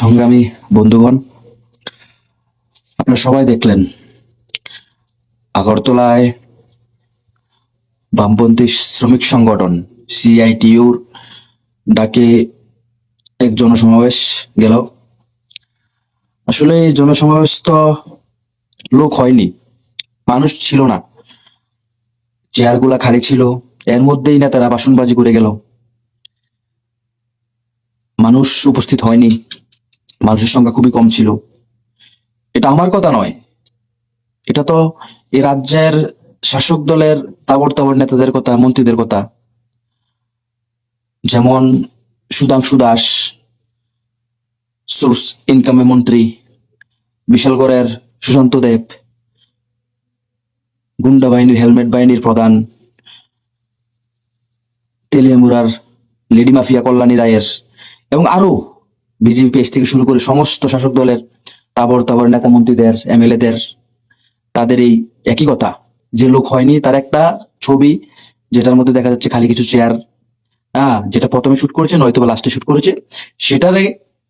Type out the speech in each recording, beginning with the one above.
সংগ্রামী বন্ধুগণ, আপনারা সবাই দেখলেন আগরতলায় বামপন্থী শ্রমিক সংগঠন, সিআইটিউর ডাকে এক জনসমাবেশ গেল। আসলে জনসমাবেশ তো লোক হয়নি, মানুষ ছিল না। চেয়ারগুলা খালি ছিল, এর মধ্যেই না তারা বাসনবাজি করে গেল। মানুষ উপস্থিত হয়নি মানুষের সংখ্যা খুবই কম ছিল। এটা আমার কথা নয়। এটা তো এই রাজ্যের শাসক দলের তাবর তাবর নেতাদের কথা, মন্ত্রীদের কথা। যেমন সুধাংশু দাস, সোর্স ইনকামে মন্ত্রী, বিশালগড়ের সুশান্ত দেব, গুন্ডা বাহিনীর, হেলমেট বাহিনীর প্রধান তেলিয়ামুরার লেডি মাফিয়া কল্যাণী রায়ের, এবং আরও বিজেপি থেকে শুরু করে সমস্ত শাসক দলের তাবর তাবর নেতা মন্ত্রীদের, এমএলএদের, তাদের এই একই কথা। যে লোক হয়নি, তার একটা ছবি যেটার মধ্যে দেখা যাচ্ছে খালি কিছু চেয়ার হ্যাঁ যেটা প্রথমে শুট করেছে নয়তো বা লাস্টে শুট করেছে। সেটার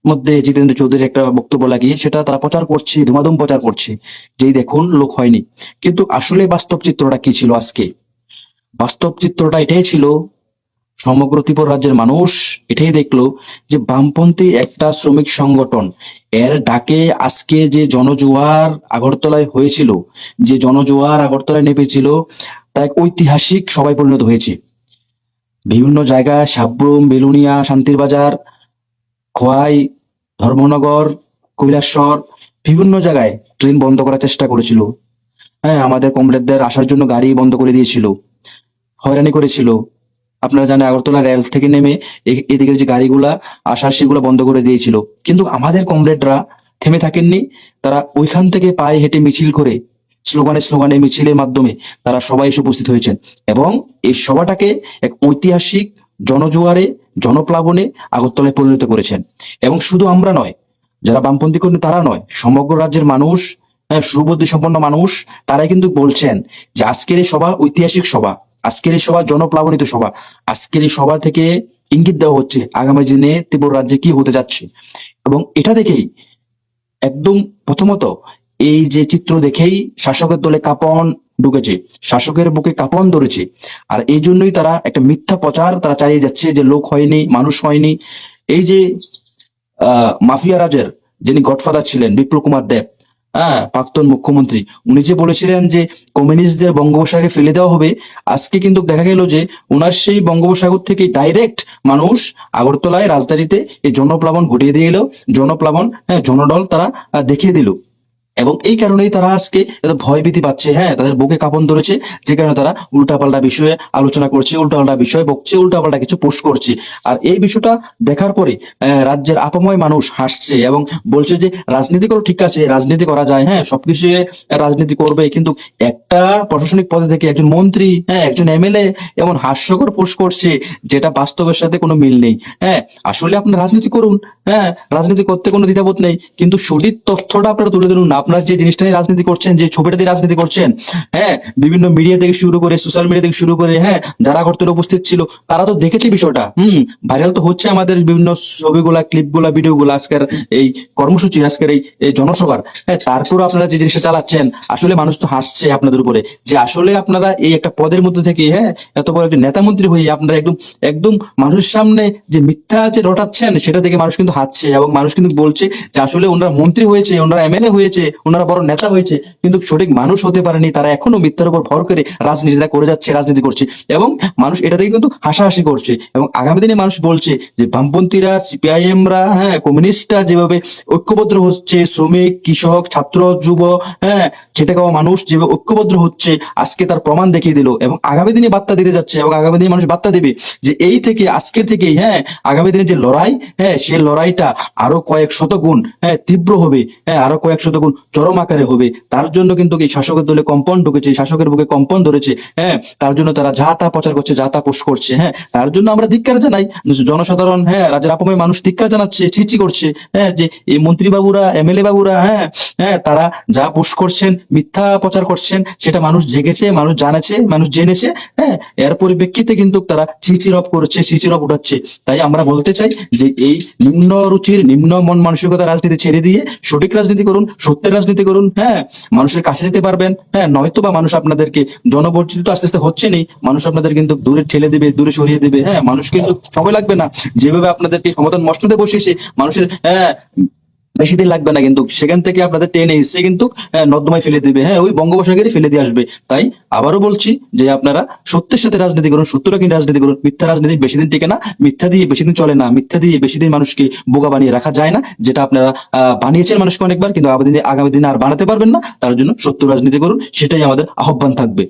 মধ্যে জিতেন্দ্র চৌধুরীর একটা বক্তব্য লাগিয়ে সেটা তারা প্রচার করছে, ধুমাধুম প্রচার করছে, যেই দেখুন লোক হয়নি। কিন্তু আসলে বাস্তব চিত্রটা কি ছিল আজকে? বাস্তব চিত্রটা এটাই ছিল সমগ্র ত্রিপুরা রাজ্যের মানুষ এটাই দেখল যে বামপন্থী একটা শ্রমিক সংগঠন। এর ডাকে আজকে যে জনজোয়ার আগরতলায় হয়েছিল, যে জনজোয়ার আগরতলায় নেমেছিল, তা এক ঐতিহাসিক সবাই পরিণত হয়েছে। বিভিন্ন জায়গায় সাব্রুম, বেলুনিয়া, শান্তির বাজার, খোয়াই, ধর্মনগর, কৈলাসর, বিভিন্ন জায়গায় ট্রেন বন্ধ করার চেষ্টা করেছিল। হ্যাঁ আমাদের কমরেডদের আসার জন্য গাড়ি বন্ধ করে দিয়েছিল, হয়রানি করেছিল। আপনারা জানেন আগরতলা রেল থেকে নেমে এদিকের যে গাড়িগুলা আসার সেগুলো বন্ধ করে দিয়েছিল। কিন্তু আমাদের কমরেডরা থেমে থাকেননি। তারা ওইখান থেকে পায়ে হেঁটে মিছিল করে, স্লোগানে স্লোগানে মিছিলের মাধ্যমে তারা সবাই এসে উপস্থিত হয়েছেন। এবং এই সভাটাকে এক ঐতিহাসিক জনজোয়ারে, জনপ্লাবনে আগরতলায় পরিণত করেছেন। এবং শুধু আমরা নয়, যারা বামপন্থী কর্মী তারা নয়, সমগ্র রাজ্যের মানুষ হ্যাঁ সুবুদ্ধি সম্পন্ন মানুষ, তারাই কিন্তু বলছেন যে আজকের এই সভা ঐতিহাসিক সভা। আজকের এই সভা জনপ্লাবনিত সভা। আজকের এই সভা থেকে ইঙ্গিত দেওয়া হচ্ছে আগামী দিনে ত্রিপুরা রাজ্যে কি হতে যাচ্ছে। এবং এটা দেখেই একদম প্রথমত এই যে চিত্র দেখেই শাসকের দলে কাঁপন ঢুকেছে, শাসকের বুকে কাঁপন ধরেছে। আর এই জন্যই তারা একটা মিথ্যা প্রচার তারা চালিয়ে যাচ্ছে যে লোক হয়নি, মানুষ হয়নি। এই যে মাফিয়া রাজের যিনি গডফাদার ছিলেন বিপ্লব কুমার দেব হ্যাঁ প্রাক্তন মুখ্যমন্ত্রী। উনি যে বলেছিলেন যে কমিউনিস্টদের বঙ্গোপসাগরে ফেলে দেওয়া হবে, আজকে কিন্তু দেখা গেল যে ওনার সেই বঙ্গোপসাগর থেকে ডাইরেক্ট মানুষ আগরতলায় রাজধানীতে এই জনপ্লাবন ঘটিয়ে দিয়ে এলো। জনপ্লাবন হ্যাঁ জনডল তারা দেখিয়ে দিল। এবং এই কারণেই তারা আজকে ভয় ভীতি পাচ্ছে। হ্যাঁ তাদের বুকে কাপন ধরেছে, যে কারণে তারা উল্টাপাল্টা বিষয়ে আলোচনা করছে, উল্টাপাল্টা বিষয়ে বকছে, উল্টাপাল্টা কিছু পোস্ট করছে। আর এই বিষয়টা দেখার পরে রাজ্যের আপময় মানুষ হাসছে এবং বলছে যে, রাজনীতি করো, ঠিক আছে, রাজনীতি করা যায়। হ্যাঁ সবকিছু রাজনীতি করবে, কিন্তু একটা প্রশাসনিক পদে থেকে একজন মন্ত্রী হ্যাঁ একজন এমএলএ এমন হাস্যকর পোস্ট করছে, যেটা বাস্তবের সাথে কোনো মিল নেই। হ্যাঁ আসলে আপনি রাজনীতি করুন। হ্যাঁ রাজনীতি করতে কোনো দ্বিধাবোধ নেই, কিন্তু সঠিক তথ্যটা আপনারা তুলে ধরুন, না আপনার যে জিনিসটা নিয়ে রাজনীতি করছেন, যে ছবিটা দিয়ে রাজনীতি করছেন হ্যাঁ বিভিন্ন মিডিয়া থেকে শুরু করে সোশ্যাল মিডিয়া থেকে শুরু করে হ্যাঁ যারা করতে উপস্থিত ছিল, তারা তো দেখেছে বিষয়টা, হুম ভাইরাল তো হচ্ছে আমাদের বিভিন্ন ছবিগুলা ক্লিপগুলা ভিডিওগুলো আজকের এই কর্মসূচি, আজকের এই এই জনসভার হ্যাঁ তারপর আপনারা যে জিনিসটা চালাচ্ছেন, আসলে মানুষ তো হাসছে আপনাদের উপরে, যে আসলে আপনারা এই একটা পদের মধ্যে থেকে হ্যাঁ এত বড় একজন নেতা মন্ত্রী হয়ে আপনারা একদম একদম মানুষের সামনে যে মিথ্যা যে রটাচ্ছেন, সেটা দেখে মানুষ কিন্তু হাসছে এবং মানুষ কিন্তু বলছে যে আসলে ওনারা মন্ত্রী হয়েছে, ওনারা এমএলএ হয়েছে ওনারা বড় নেতা হয়েছে, কিন্তু সঠিক মানুষ হতে পারেনি, তারা এখনও মিথ্যার উপর ভর করে রাজনীতিটা করে যাচ্ছে, রাজনীতি করছে। এবং মানুষ এটা দেখে কিন্তু হাসাহাসি করছে। এবং আগামী দিনে মানুষ বলছে যে বামপন্থীরা, সিপিআইএমরা হ্যাঁ কমিউনিস্টরা যেভাবে ঐক্যবদ্ধ হচ্ছে, শ্রমিক, কৃষক, ছাত্র, যুব হ্যাঁ খেটে খাওয়া মানুষ যেভাবে ঐক্যবদ্ধ হচ্ছে, আজকে তার প্রমাণ দেখিয়ে দিল। এবং আগামী দিনে বার্তা দিতে যাচ্ছে, এবং আগামী দিনে মানুষ বার্তা দেবে যে এই থেকে, আজকে থেকেই হ্যাঁ আগামী দিনে যে লড়াই হ্যাঁ সেই লড়াইটা আরও কয়েক শত গুণ হ্যাঁ তীব্র হবে হ্যাঁ আরও কয়েক শত গুণ চরম আকারে হবে। তার জন্য কিন্তু এই শাসকের দলে কম্পন ঢুকেছে, শাসকের বুকে কম্পন ধরেছে হ্যাঁ? তার জন্য তারা যা তা প্রচার করছে, যা তা পোস্ট করছে হ্যাঁ? তার জন্য আমরা ধিক্কার জানাই। জনসাধারণ হ্যাঁ রাজ্যের আপময় মানুষ ধিক্কার জানাচ্ছে, ছিচি করছে হ্যাঁ? যে এই মন্ত্রী বাবুরা এমএলএ বাবুরা হ্যাঁ? হ্যাঁ তারা যা পোস্ট করছেন, মিথ্যা প্রচার করছেন, সেটা মানুষ জেগেছে, মানুষ জানেছে, মানুষ জেনেছে হ্যাঁ? এর পরিপ্রেক্ষিতে কিন্তু তারা চিচিরপ করছে চিচিরপ উঠাচ্ছে। তাই আমরা বলতে চাই যে এই নিম্ন রুচির, নিম্ন মন মানসিকতা রাজনীতি ছেড়ে দিয়ে সঠিক রাজনীতি করুন, সত্যের রাজনীতি করুন হ্যাঁ মানুষের কাছে যেতে পারবেন হ্যাঁ নয়তো বা মানুষ আপনাদেরকে জনবর্জিত তো আস্তে আস্তে হচ্ছে নেই মানুষ আপনাদের কিন্তু দূরে ঠেলে দেবে, দূরে সরিয়ে দেবে হ্যাঁ মানুষ কিন্তু সময় লাগবে না। যেভাবে আপনাদেরকে সমাধান মশলাতে বসিয়েছে, মানুষের হ্যাঁ বেশি দিন লাগবে না কিন্তু সেখান থেকে আপনাদের টেনে এসে কিন্তু নর্দমায় ফেলে দিবে। হ্যাঁ ওই বঙ্গোপসাগরে ফেলে দিয়ে আসবে। তাই আবারও বলছি যে আপনারা সত্যের সাথে রাজনীতি করুন সত্যটা কিন্তু রাজনীতি করুন। মিথ্যা রাজনীতি বেশি দিন টিকে না, মিথ্যা দিয়ে বেশি দিন চলে না। মিথ্যা দিয়ে বেশি দিন মানুষকে বোকা বানিয়ে রাখা যায় না, যেটা আপনারা বানিয়েছেন মানুষকে অনেকবার, কিন্তু আগামী দিনে আর বানাতে পারবেন না। তার জন্য সত্য রাজনীতি করুন, সেটাই আমাদের আহ্বান থাকবে।